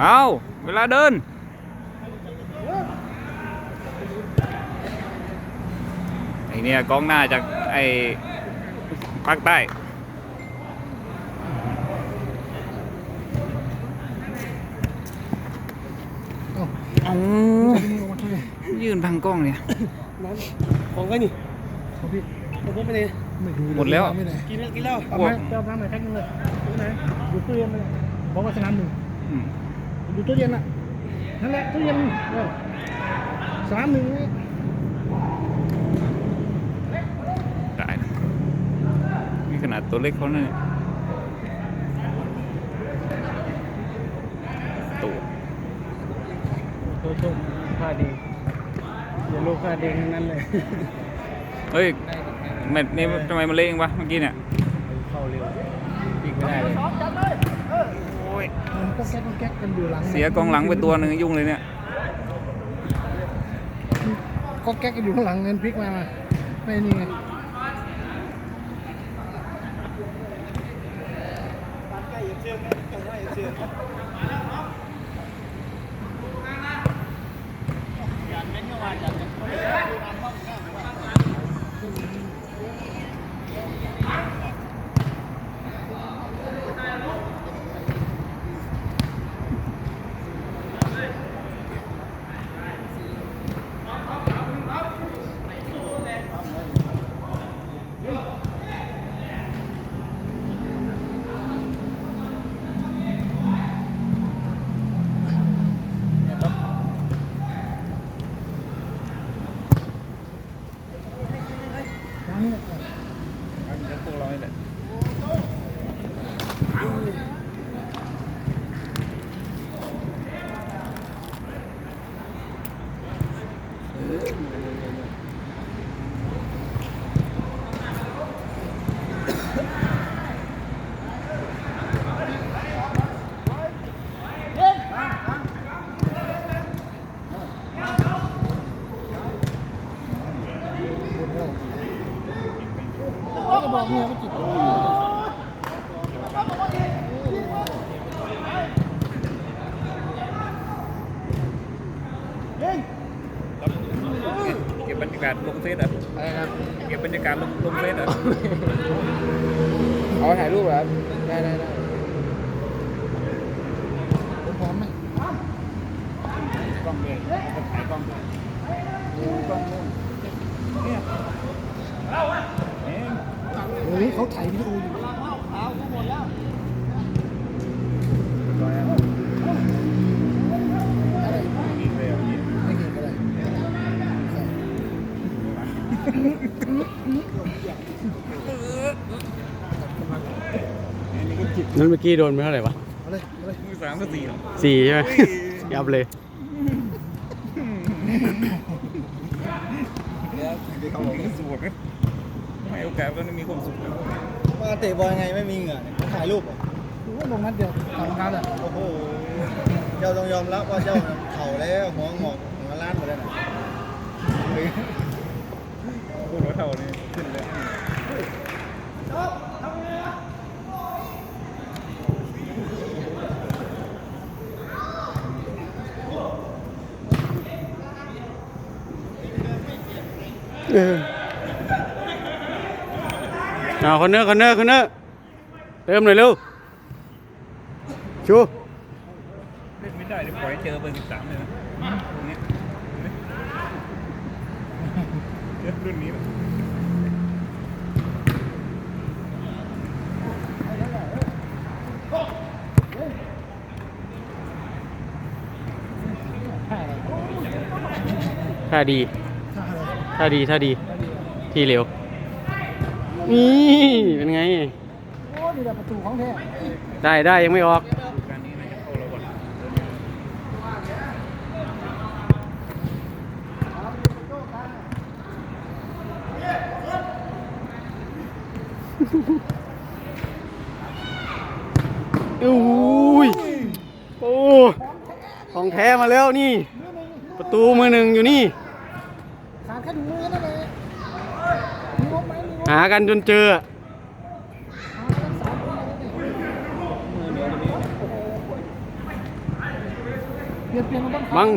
เอาเวลาเดิน ไอเนี่ยกองหน้าจากไอภาคใต้เอายืนพังกล้องเนี่ยนั้นของไว้นี่ของพี่ของผมไปเลยไม่ดูหมดแล้วไม่ได้กินแล้วกินแล้วเอาไหมเจ้าน้ำไหนแพ็คนึงเลยดูไหนดูตู้เย็นเลยบอกว่าสนามหนึ่งอืม ดูตู้เย็นอะนั่นแหละตู้เย็นเออสนามหนึ่งนี่ได้นะนี่ขนาดตัวเล็กเขาเนี่ยตัวโชว์ชมค่าดีอย่าลูกค่าดีทั้งนั้นเลยเฮ้ยแมตช์นี้ทำไมมันเล่งวะเมื่อกี้เนี่ยเข้าเร็วปีกไม่ได้เลย โอ้ยมันก็แก๊กก็แก๊กกันอยู่หลังเสียกองหลังไปตัวหนึ่งยุ่งเลยเนี่ยก็แก๊กกันอยู่ข้างหลังเงินพลิกมาไม่นี่ไง ก็บอกเมียว่าจิตเก็บบรรยากาศลงเฟซเหรอะอะไรครับเก็บบรรยากาศลงลงเฟซเหรอะเอาถ่ายรูปเหรอได้ได้ได้ผมพร้อมไหมกล้องเลยถ่ายกล้องเลยกล้องนู่น เนี่ยเฮ้ยเขาถ่ายวิดีโออยู่นี่ไม่เก่งอะไรนั้นเมื่อกี้โดนไปเท่าไหร่วะอาเลยเอาเลยมือสามก็สี่สี่ใช่ไหมยับเลย เขาบอกว่าสวยไหมให้โอกาสก็มีความสุขนะมาเตะบอลยังไงไม่มีเหงื่อเนี่ยถ่ายรูปเหรอดูว่าลงนัดเดียวสองนัดอะโอ้โห เจ้าต้องยอมรับว่าเจ้าน่ะเข่าแล้วหัวงอกหัวล้านหมดแล้วนะ พูดว่าเท่านี้ขึ้น เลยเออเอาคอนเนอร์คอนเนอร์คอนเนอร์เติมหน่อยเร็วชูเล่นไม่ได้เดี๋ยวปล่อยให้เจอเบอร์สิบสามเลยนะตรงนี้เจอรุ่นนี้นะท่าดี ท่าดีท่าดีทีเร็ว นี่เป็นไง โอ้ดีแต่ประตูของแท้ได้ได้ยังไม่ออกอุ้ยโอ้ของแท้มาแล้วนี่ ประตูมือหนึ่งอยู่นี่ แค่ถุงมือนั่นแหละมีงบไหมมีงบหากันจนเจอหารักษาตัวอะไรเนี่ยมือเดียวตรงนี้เปลี่ยนเปลี่ยนมาบ้างบัง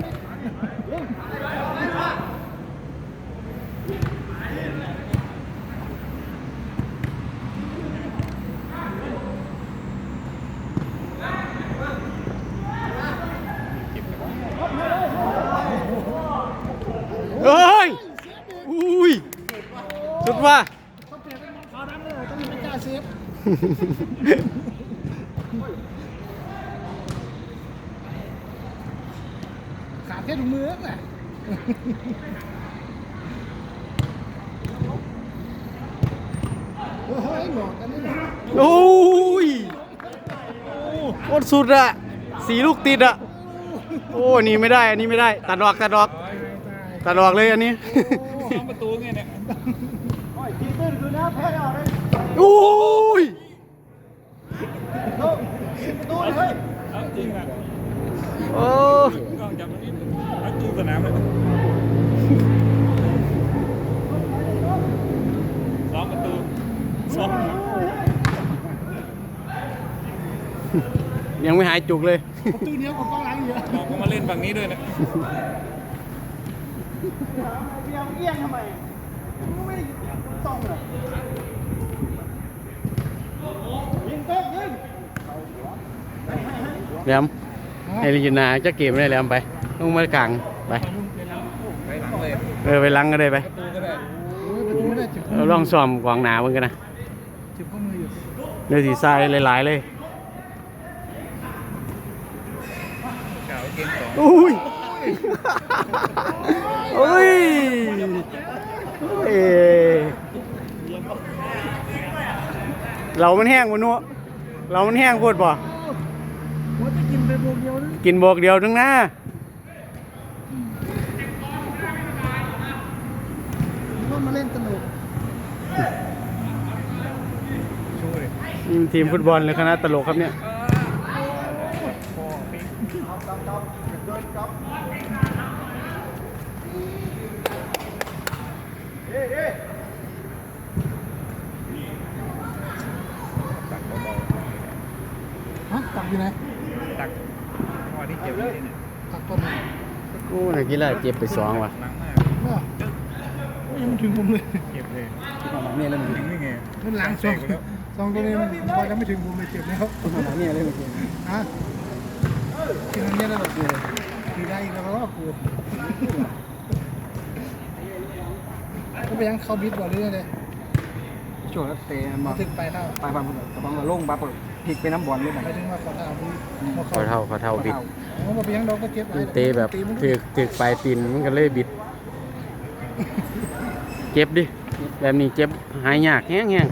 เฮ้ย อุ้ย สุดว่า ต้องเปลี่ยนเป็นขาวดำเลยต้องมีไม่กล้าเซฟ ขาดแค่ถุงมือนั่นแหละเฮ้ยหลอกกันนี่หรอโอ้ยโคตรสุดอะสีลูกติดอะโอ้อันนี่ไม่ได้ อันนี้ไม่ได้ ตัดดอกตัดดอกตัดดอกเลยอันนี้สองประตูไงเนี่ยทีตื้นคือน้าแพ้เอาเลย โอ้ยประตูเลยเอาจริงอะโอ้กล้องจับตรงนี้เอาจริงสนามเลยสองประตูสองยังไม่หายจุกเลยประตูเนี้ยของกองหลังเยอะออกมาเล่นฝั่งนี้ด้วยนะเบี้ยเอี้ยงทำไมมึงไม่ได้ต้องเลยยิงเต้นยิง แหลมให้ลินนาจะเกมได้แหลมไปลงมากลางไปเออไปลังก็ได้ไปเราลองซ้อมกองหนาเพิ่นกันนะเจ็บข้อมืออยู่เดี๋ยวสีทรายหลายๆเลยอุ้ยอุ้ยเอ้ยเรามันแห้งวะนัวเรามันแห้งพูดป่ะ ไปโบกเดียวนึงกินบวกเดียวทั้งหน้าว่ามาเล่นสนุกช่วยอืมทีมฟุตบอลหรือคณะตลกครับเนี่ยตักเบาฮะตักอยู่ไหนๆ ตักพอที่เจ็บเลยเนี่ยตักต้นไหนโอ้นักกีฬาเจ็บไปสองว่ะหลังมากว่าโอ้ยยังไม่ถึงผมเลยเจ็บเลยเนี่ยเลยถึงนี่ไงมันหลังสองสองตัวนี้มันพอจะไม่ถึงผมเลยเจ็บแล้วเนี่ยเลยฮะกินอันนี้ได้แบบคือคือได้อีกแล้วก็กูก็ไปยังเข้าบิดบ่เรื่อยเลยช่วงเตะมาถึงไปเท่าไปบางกระบังลงปลาเปิด พลิกไปน้ำบอลเลยไปถึงว่าขอเท่าพี่ขอเท่าขอเท่าบิดผมบอกไปยังดอกก็เจ็บมันเตะแบบถึกถึกปลายตีนมันก็เลยบิด เจ็บดิ แบบนี้เจ็บหายยากแห้งแห้ง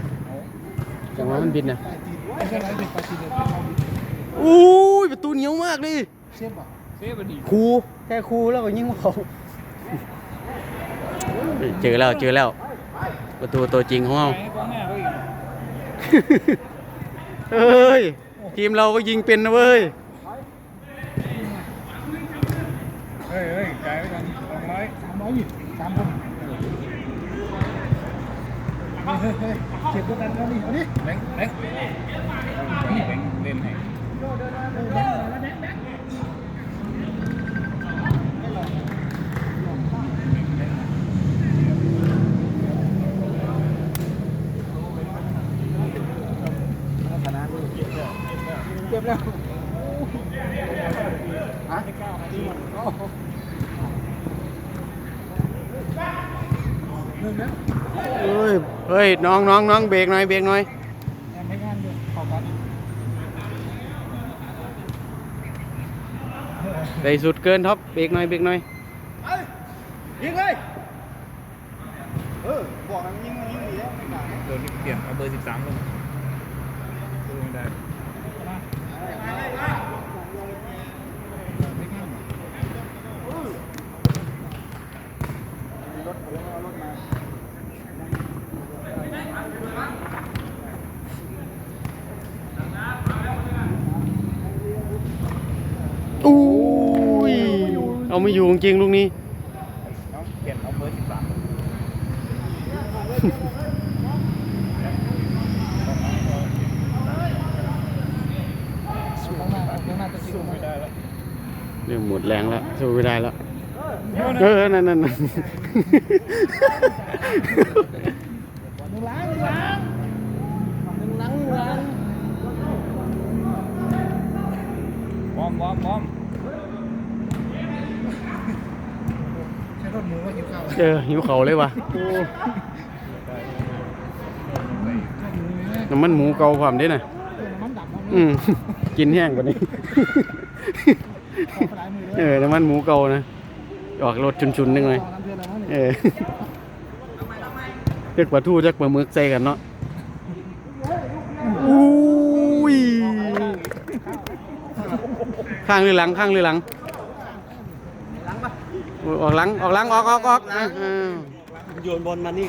จังหวะมันบิดนะปลายตีนไม่ใช่ไรเป็นปลายตีนเลยเป็นเข้าบิดอุ้ยประตูเหนียวมากเลยเซฟป่ะเซฟดีครูแค่ครูแล้วก็ยิงมาเขาเจอแล้วเจอแล้ว ประตูตัวจริงของเราไปกองหน้า เอ้ย ทีมเราก็ยิงเป็นนะเว้ย เฮ้ยเฮ้ยกลายไปกันสองร้อยสามร้อยหยิบสามคนเฮ้ยเฮ้ยเจ็บด้วยกันแล้วนี่เอาดิแบงค์แบงค์แบงค์เล่นให้เจ็บแล้ว เฮ้ย เฮ้ยน้องน้องน้องเบรกหน่อยเบรกหน่อยยังไม่งานอยู่ขอบคุณไปสุดเกินท็อปเบรกหน่อยเบรกหน่อยยิงเลยเออบอกมันยิงยิงดีแล้วไม่กล้าโดนเปลี่ยนเอาเบอร์สิบสามลงดูไม่ได้ อุ้ย เอาไม่อยู่จริงๆลูกนี้น้องเปลี่ยนเอาเบอร์สิบสามข้างหน้าข้างหน้าจะสู้ไม่ได้แล้วเริ่มหมดแรงแล้วสู้ไม่ได้แล้ว เออ นั่นนั่นนั่นหนึ่ ก็หิวข้าวเออหิวเขาเลยว่ะโอ้น้ำมันหมูเกาความได้น่ะน้ำมันดับอืมกินแห้งกว่านี้ขอปลายมือเอเลยอน้ำมันหมูเกานะ ออกรสชุนๆนึงเลยน้ำเดือดแล้วเอนี่อเรียกปลาทูเรียกปลาหมึกใส่กันเนาะอุ้ยข้างหรือหลัง ข้างหรือหลังหลังปะ ออกหลังออกหลังออกออกออกอะอ่าโยนบอลมานี่